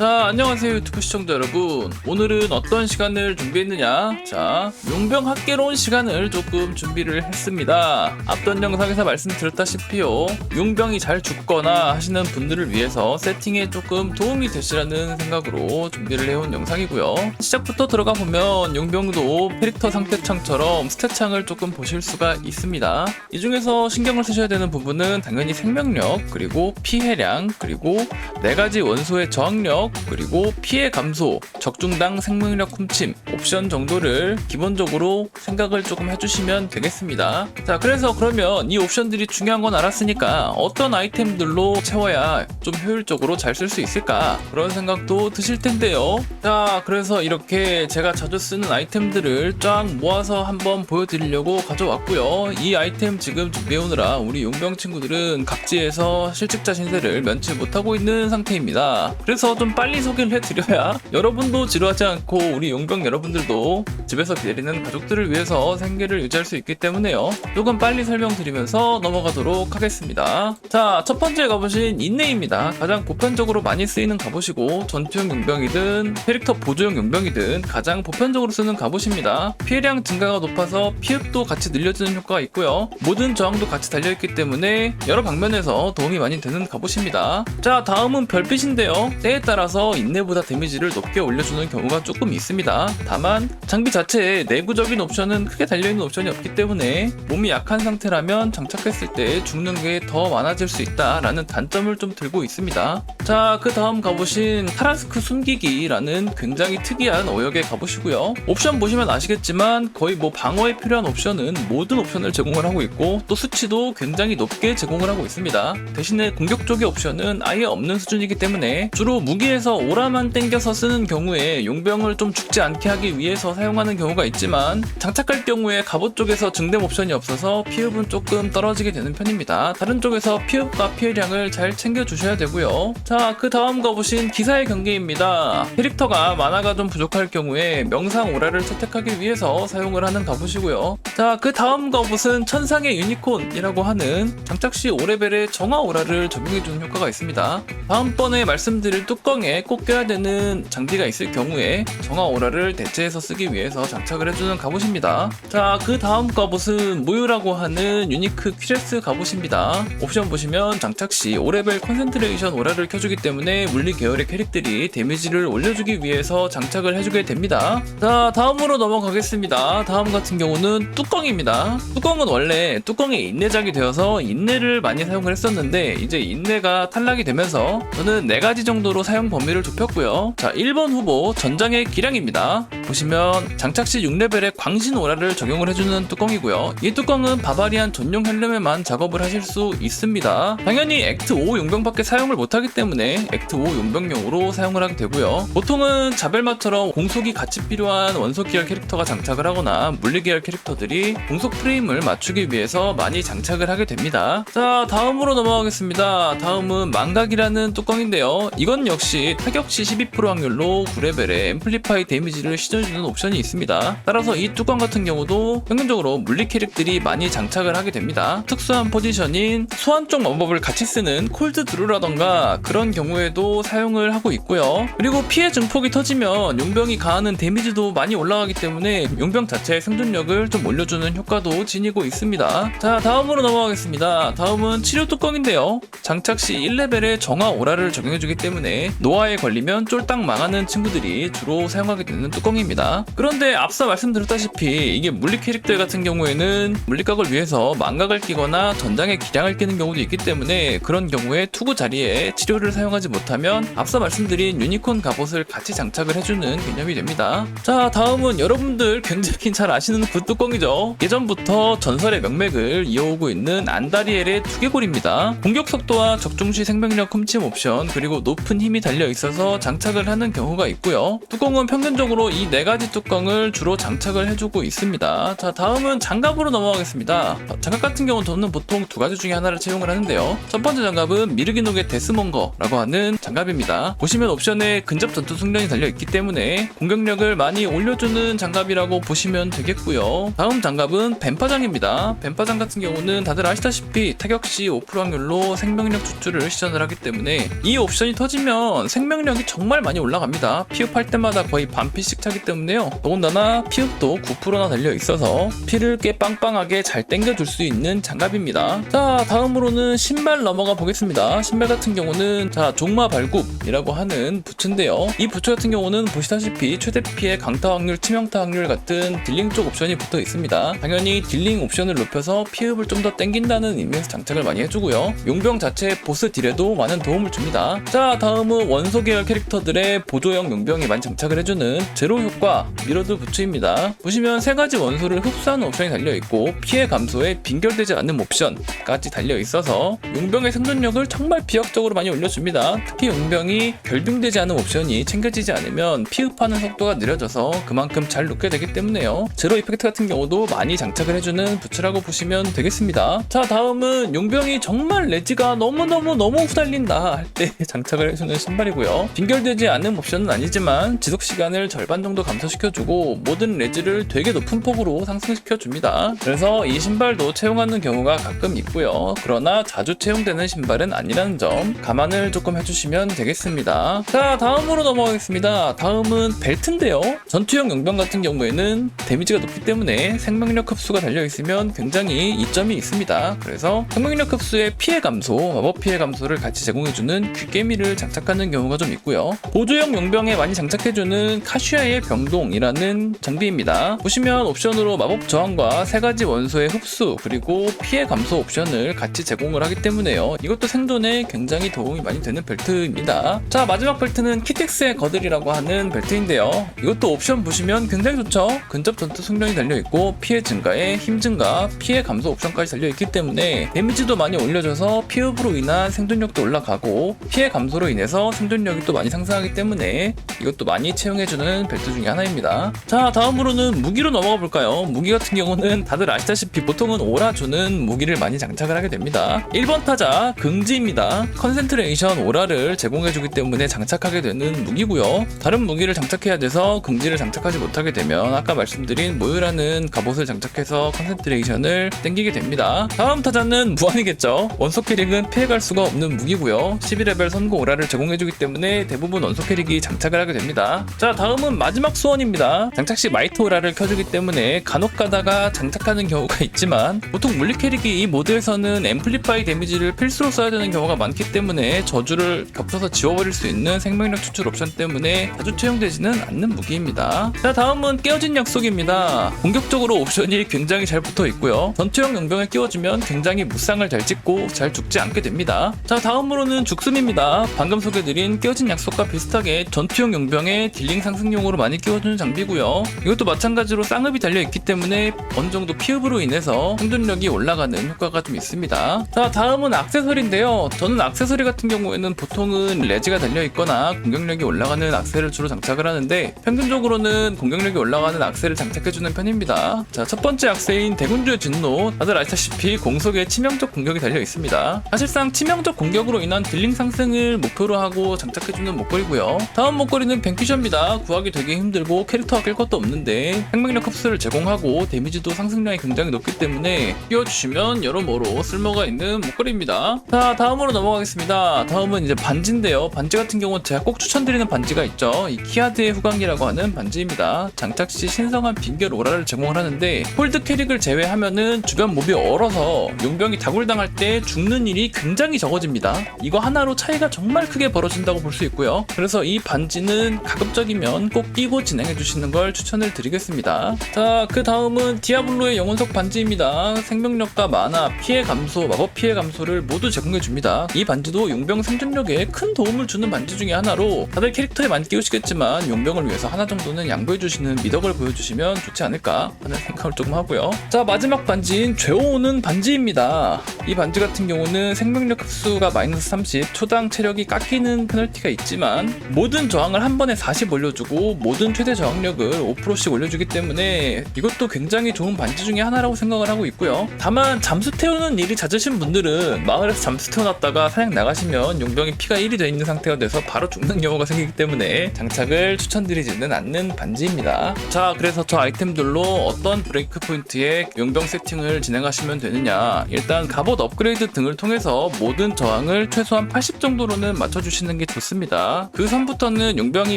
자, 안녕하세요 유튜브 시청자 여러분. 오늘은 어떤 시간을 준비했느냐? 자, 용병 학개론 시간을 조금 준비를 했습니다. 앞전 영상에서 말씀드렸다시피요. 용병이 잘 죽거나 하시는 분들을 위해서 세팅에 조금 도움이 되시라는 생각으로 준비를 해온 영상이고요. 시작부터 들어가 보면 용병도 캐릭터 상태 창처럼 스탯 창을 조금 보실 수가 있습니다. 이 중에서 신경을 쓰셔야 되는 부분은 당연히 생명력, 그리고 피해량, 그리고 네 가지 원소의 저항력, 그리고 피해 감소, 적중당 생명력 훔침, 옵션 정도를 기본적으로 생각을 조금 해주시면 되겠습니다. 자, 그래서 그러면 이 옵션들이 중요한 건 알았으니까 어떤 아이템들로 채워야 좀 효율적으로 잘 쓸 수 있을까? 그런 생각도 드실 텐데요. 자, 그래서 이렇게 제가 자주 쓰는 아이템들을 쫙 모아서 한번 보여드리려고 가져왔고요. 이 아이템 지금 준비해오느라 우리 용병 친구들은 각지에서 실직자 신세를 면치 못하고 있는 상태입니다. 그래서 좀 빨리 소개를 해드려야 여러분도 지루하지 않고 우리 용병 여러분들도 집에서 기다리는 가족들을 위해서 생계를 유지할 수 있기 때문에요. 조금 빨리 설명드리면서 넘어가도록 하겠습니다. 자, 첫 번째 갑옷인 인내입니다. 가장 보편적으로 많이 쓰이는 갑옷이고 전투용 용병이든 캐릭터 보조용 용병이든 가장 보편적으로 쓰는 갑옷입니다. 피해량 증가가 높아서 피흡도 같이 늘려주는 효과가 있고요. 모든 저항도 같이 달려있기 때문에 여러 방면에서 도움이 많이 되는 갑옷입니다. 자, 다음은 별빛인데요. 때에 따라서 인내보다 데미지를 높게 올려주는 경우가 조금 있습니다. 다만 장비 자체에 내구적인 옵션은 크게 달려있는 옵션이 없기 때문에 몸이 약한 상태라면 장착했을 때 죽는 게 더 많아질 수 있다라는 단점을 좀 들고 있습니다. 자, 그 다음 갑옷인 타라스크 숨기기라는 굉장히 특이한 어역의 갑옷이고요. 옵션 보시면 아시겠지만 거의 뭐 방어에 필요한 옵션은 모든 옵션을 제공을 하고 있고 또 수치도 굉장히 높게 제공을 하고 있습니다. 대신에 공격 쪽의 옵션은 아예 없는 수준이기 때문에 주로 무기에 서 오라만 땡겨서 쓰는 경우에 용병을 좀 죽지 않게 하기 위해서 사용하는 경우가 있지만 장착할 경우에 갑옷 쪽에서 증dem 옵션이 없어서 피흡은 조금 떨어지게 되는 편입니다. 다른 쪽에서 피흡과 피해량을 잘 챙겨 주셔야 되고요. 자, 그 다음 갑옷인 기사의 경계입니다. 캐릭터가 만화가 좀 부족할 경우에 명상 오라를 채택하기 위해서 사용을 하는 갑옷이고요. 자, 그 다음 갑옷은 천상의 유니콘이라고 하는 장착 시 5레벨의 정화 오라를 적용해주는 효과가 있습니다. 다음번에 말씀드릴 뚜껑 에 꼭 껴야 되는 장비가 있을 경우에 정화 오라를 대체해서 쓰기 위해서 장착을 해주는 갑옷입니다. 자, 그 다음 갑옷은 무유라고 하는 유니크 퀴레스 갑옷입니다. 옵션 보시면 장착 시 5레벨 컨센트레이션 오라를 켜주기 때문에 물리 계열의 캐릭들이 데미지를 올려주기 위해서 장착을 해주게 됩니다. 자, 다음으로 넘어가겠습니다. 다음 같은 경우는 뚜껑입니다. 뚜껑은 원래 뚜껑에 인내작이 되어서 인내를 많이 사용을 했었는데 이제 인내가 탈락이 되면서 저는 4가지 정도로 사용 범위를 좁혔고요. 자, 1번 후보 전장의 기량입니다. 보시면 장착 시 6레벨의 광신 오라를 적용을 해주는 뚜껑이고요. 이 뚜껑은 바바리안 전용 헬름에만 작업을 하실 수 있습니다. 당연히 액트 5 용병밖에 사용을 못하기 때문에 액트 5 용병용으로 사용을 하게 되고요. 보통은 자벨마처럼 공속이 같이 필요한 원소 계열 캐릭터가 장착을 하거나 물리 계열 캐릭터들이 공속 프레임을 맞추기 위해서 많이 장착을 하게 됩니다. 자, 다음으로 넘어가겠습니다. 다음은 망각이라는 뚜껑인데요. 이건 역시 타격 시 12% 확률로 9레벨의 앰플리파이 데미지를 시전해주는 옵션이 있습니다. 따라서 이 뚜껑 같은 경우도 평균적으로 물리 캐릭들이 많이 장착을 하게 됩니다. 특수한 포지션인 소환 쪽 마법을 같이 쓰는 콜드 드루라던가 그런 경우에도 사용을 하고 있고요. 그리고 피해 증폭이 터지면 용병이 가하는 데미지도 많이 올라가기 때문에 용병 자체의 생존력을 좀 올려주는 효과도 지니고 있습니다. 자, 다음으로 넘어가겠습니다. 다음은 치료 뚜껑인데요. 장착 시 1레벨의 정화 오라를 적용해주기 때문에 노화에 걸리면 쫄딱 망하는 친구들이 주로 사용하게 되는 뚜껑입니다. 그런데 앞서 말씀드렸다시피 이게 물리 캐릭터 같은 경우에는 물리각을 위해서 망각을 끼거나 전장에 기량을 끼는 경우도 있기 때문에 그런 경우에 투구 자리에 치료를 사용하지 못하면 앞서 말씀드린 유니콘 갑옷을 같이 장착을 해주는 개념이 됩니다. 자, 다음은 여러분들 굉장히 잘 아시는 그 뚜껑이죠. 예전부터 전설의 명맥을 이어오고 있는 안다리엘의 두개골입니다. 공격 속도와 적중 시 생명력 훔침 옵션 그리고 높은 힘이 달려 있어서 장착을 하는 경우가 있고요. 뚜껑은 평균적으로 이 네 가지 뚜껑을 주로 장착을 해주고 있습니다. 자, 다음은 장갑으로 넘어가겠습니다. 장갑 같은 경우는 저는 보통 두 가지 중에 하나를 채용을 하는데요. 첫 번째 장갑은 미르기노의 데스몽거라고 하는 장갑입니다. 보시면 옵션에 근접 전투 숙련이 달려 있기 때문에 공격력을 많이 올려주는 장갑이라고 보시면 되겠고요. 다음 장갑은 뱀파장입니다. 뱀파장 같은 경우는 다들 아시다시피 타격 시 5% 확률로 생명력 추출을 시전을 하기 때문에 이 옵션이 터지면 생명력이 정말 많이 올라갑니다. 피흡할 때마다 거의 반피씩 차기 때문에요. 더군다나 피흡도 9%나 달려 있어서 피를 꽤 빵빵하게 잘 당겨줄 수 있는 장갑입니다. 자, 다음으로는 신발 넘어가 보겠습니다. 신발 같은 경우는 자, 종마 발굽이라고 하는 부츠인데요. 이 부츠 같은 경우는 보시다시피 최대 피해 강타 확률, 치명타 확률 같은 딜링 쪽 옵션이 붙어 있습니다. 당연히 딜링 옵션을 높여서 피흡을 좀 더 땡긴다는 의미에서 장착을 많이 해주고요. 용병 자체 보스 딜에도 많은 도움을 줍니다. 자, 다음은 원소 계열 캐릭터들의 보조형 많이 장착을 해주는 제로 효과 미러드 부츠입니다. 보시면 세 가지 원소를 흡수하는 옵션이 달려 있고 피해 감소에 빈결되지 않는 옵션까지 달려 있어서 용병의 생존력을 정말 비약적으로 많이 올려줍니다. 특히 용병이 결빙되지 않은 옵션이 챙겨지지 않으면 피흡하는 속도가 느려져서 그만큼 잘 녹게 되기 때문에요. 제로 이펙트 같은 경우도 많이 장착을 해주는 부츠라고 보시면 되겠습니다. 자 다음은 용병이 정말 레지가 너무너무 너무 후달린다 할 때 장착을 해주는 신발이 고요. 빈결되지 않은 옵션은 아니지만 지속 시간을 절반 정도 감소시켜주고 모든 레지를 되게 높은 폭으로 상승시켜줍니다. 그래서 이 신발도 채용하는 경우가 가끔 있고요. 그러나 자주 채용되는 신발은 아니라는 점 감안을 조금 해주시면 되겠습니다. 자 다음으로 넘어가겠습니다. 다음은 벨트인데요. 전투형 용병 같은 경우에는 데미지가 높기 때문에 생명력 흡수가 달려 있으면 굉장히 이점이 있습니다. 그래서 생명력 흡수의 피해 감소, 마법 피해 감소를 같이 제공해주는 귀깨미를 장착하는 경우가 좀 있고요. 보조형 용병에 많이 장착해주는 카슈아의 병동이라는 장비입니다. 보시면 옵션으로 마법 저항과 세 가지 원소의 흡수 그리고 피해 감소 옵션을 같이 제공을 하기 때문에요. 이것도 생존에 굉장히 도움이 많이 되는 벨트입니다. 자 마지막 벨트는 키텍스의 거들이라고 하는 벨트인데요. 이것도 옵션 보시면 굉장히 좋죠. 근접 전투 숙련이 달려 있고 피해 증가에 힘 증가, 피해 감소 옵션까지 달려 있기 때문에 데미지도 많이 올려줘서 피흡으로 인한 생존력도 올라가고 피해 감소로 인해서 생존력이 또 많이 상승하기 때문에 이것도 많이 채용해주는 벨트 중에 하나입니다. 자 다음으로는 무기로 넘어가 볼까요? 무기 같은 경우는 다들 아시다시피 보통은 오라 주는 무기를 많이 장착을 하게 됩니다. 1번 타자 긍지입니다. 컨센트레이션 오라를 제공해주기 때문에 장착하게 되는 무기고요. 다른 무기를 장착해야 돼서 긍지를 장착하지 못하게 되면 아까 말씀드린 모유라는 갑옷을 장착해서 컨센트레이션을 땡기게 됩니다. 다음 타자는 무한이겠죠. 원소 캐릭은 피해갈 수가 없는 무기고요. 11레벨 선고 오라를 제공해주기 때문에 대부분 원소 캐릭이 장착을 하게 됩니다. 자 다음은 마지막 소원입니다. 장착 시 마이트 오라를 켜주기 때문에 간혹 가다가 장착하는 경우가 있지만 보통 물리 캐릭이 이 모드에서는 앰플리파이 데미지를 필수로 써야 되는 경우가 많기 때문에 저주를 겹쳐서 지워버릴 수 있는 생명력 추출 옵션 때문에 자주 채용되지는 않는 무기입니다. 자 다음은 깨어진 약속입니다. 공격적으로 옵션이 굉장히 잘 붙어 있고요. 전투형 용병을 끼워주면 굉장히 무쌍을 잘 찍고 잘 죽지 않게 됩니다. 자 다음으로는 죽음입니다. 방금 소개드린 깨어진 약속과 비슷하게 전투형 용병의 딜링 상승용으로 많이 끼워주는 장비고요. 이것도 마찬가지로 쌍흡이 달려 있기 때문에 어느 정도 피흡으로 인해서 생존력이 올라가는 효과가 좀 있습니다. 자 다음은 액세서리인데요. 저는 액세서리 같은 경우에는 보통은 레지가 달려 있거나 공격력이 올라가는 악세를 주로 장착을 하는데 평균적으로는 공격력이 올라가는 악세를 장착해주는 편입니다. 자 첫 번째 악세인 대군주의 진노 다들 아시다시피 공속에 치명적 공격이 달려 있습니다. 사실상 치명적 공격으로 인한 딜링 상승을 목표로 하고 장착해주는 목걸이고요. 다음 목걸이는 뱅키셔입니다. 구하기 되게 힘들고 캐릭터가 낄 것도 없는데 생명력 흡수를 제공하고 데미지도 상승량이 굉장히 높기 때문에 끼워주시면 여러모로 쓸모가 있는 목걸이입니다. 자 다음으로 넘어가겠습니다. 다음은 이제 반지인데요. 반지 같은 경우는 제가 꼭 추천드리는 반지가 있죠. 이 키아드의 후광기라고 하는 반지입니다. 장착 시 신성한 빙결 오라를 제공을 하는데 홀드 캐릭을 제외하면은 주변 몹이 얼어서 용병이 다굴당할 때 죽는 일이 굉장히 적어집니다. 이거 하나로 차이가 정말 크게 벌어 진다고 볼 수 있고요. 그래서 이 반지는 가급적이면 꼭 끼고 진행해 주시는 걸 추천을 드리겠습니다. 자, 그 다음은 디아블로의 영혼석 반지입니다. 생명력과 만화, 피해 감소, 마법 피해 감소를 모두 제공해 줍니다. 이 반지도 용병 생존력에 큰 도움을 주는 반지 중에 하나로 다들 캐릭터에 많이 끼우시겠지만 용병을 위해서 하나 정도는 양보해 주시는 미덕을 보여주시면 좋지 않을까 하는 생각을 조금 하고요. 자, 마지막 반지인 죄오는 반지입니다. 이 반지 같은 경우는 생명력 흡수가 마이너스 30, 초당 체력이 깎이는 페널티가 있지만 모든 저항을 한 번에 40 올려주고 모든 최대 저항력을 5%씩 올려주기 때문에 이것도 굉장히 좋은 반지 중에 하나라고 생각을 하고 있고요. 다만 잠수 태우는 일이 잦으신 분들은 마을에서 잠수 태워놨다가 사냥 나가시면 용병이 피가 1이 돼 있는 상태가 돼서 바로 죽는 경우가 생기기 때문에 장착을 추천드리지는 않는 반지입니다. 자, 그래서 저 아이템들로 어떤 브레이크 포인트에 용병 세팅을 진행하시면 되느냐. 일단 갑옷 업그레이드 등을 통해서 모든 저항을 최소한 80 정도로는 맞춰주시는 게게 좋습니다. 그 선부터는 용병이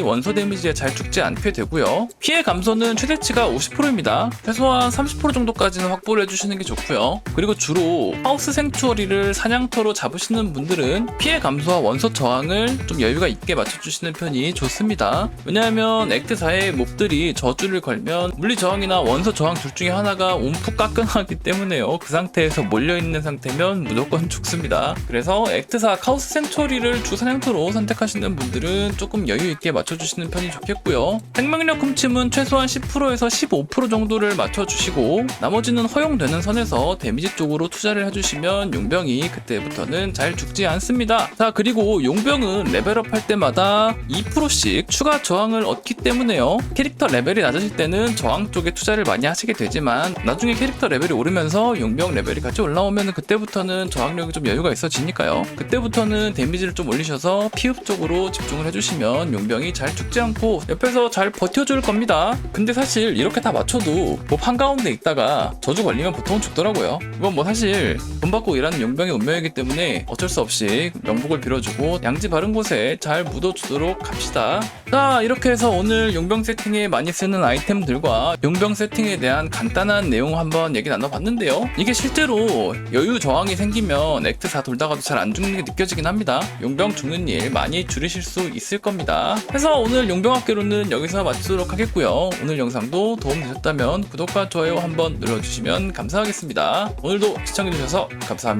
원소 데미지에 잘 죽지 않게 되고요. 피해 감소는 최대치가 50%입니다. 최소한 30% 정도까지는 확보를 해주시는 게 좋고요. 그리고 주로 하우스 생추어리를 사냥터로 잡으시는 분들은 피해 감소와 원소 저항을 좀 여유가 있게 맞춰주시는 편이 좋습니다. 왜냐하면 액트 4의 몹들이 저주를 걸면 물리 저항이나 원소 저항 둘 중에 하나가 움푹 깎여나기 때문에요. 그 상태에서 몰려있는 상태면 무조건 죽습니다. 그래서 액트 4 카우스 생추어리를 주 사냥터로 선택하시는 분들은 조금 여유 있게 맞춰주시는 편이 좋겠고요. 생명력 훔침은 최소한 10%에서 15% 정도를 맞춰주시고 나머지는 허용되는 선에서 데미지 쪽으로 투자를 해주시면 용병이 그때부터는 잘 죽지 않습니다. 자 그리고 용병은 레벨업 할 때마다 2%씩 추가 저항을 얻기 때문에요. 캐릭터 레벨이 낮아질 때는 저항 쪽에 투자를 많이 하시게 되지만 나중에 캐릭터 레벨이 오르면서 용병 레벨이 같이 올라오면 그때부터는 저항력이 좀 여유가 있어지니까요. 그때부터는 데미지를 좀 올리셔서 피흡 쪽으로 집중을 해주시면 용병이 잘 죽지 않고 옆에서 잘 버텨줄 겁니다. 근데 사실 이렇게 다 맞춰도 몹 한가운데 있다가 저주 걸리면 보통 죽더라고요. 이건 뭐 사실 돈 받고 일하는 용병의 운명이기 때문에 어쩔 수 없이 명복을 빌어주고 양지 바른 곳에 잘 묻어주도록 합시다. 자 이렇게 해서 오늘 용병 세팅에 많이 쓰는 아이템들과 용병 세팅에 대한 간단한 내용 한번 얘기 나눠봤는데요. 이게 실제로 여유 저항이 생기면 액트 4 돌다가도 잘 안 죽는 게 느껴지긴 합니다. 용병 죽는 일 많이 줄이실 수 있을 겁니다. 그래서 오늘 용병 학교로는 여기서 마치도록 하겠고요. 오늘 영상도 도움되셨다면 구독과 좋아요 한번 눌러주시면 감사하겠습니다. 오늘도 시청해주셔서 감사합니다.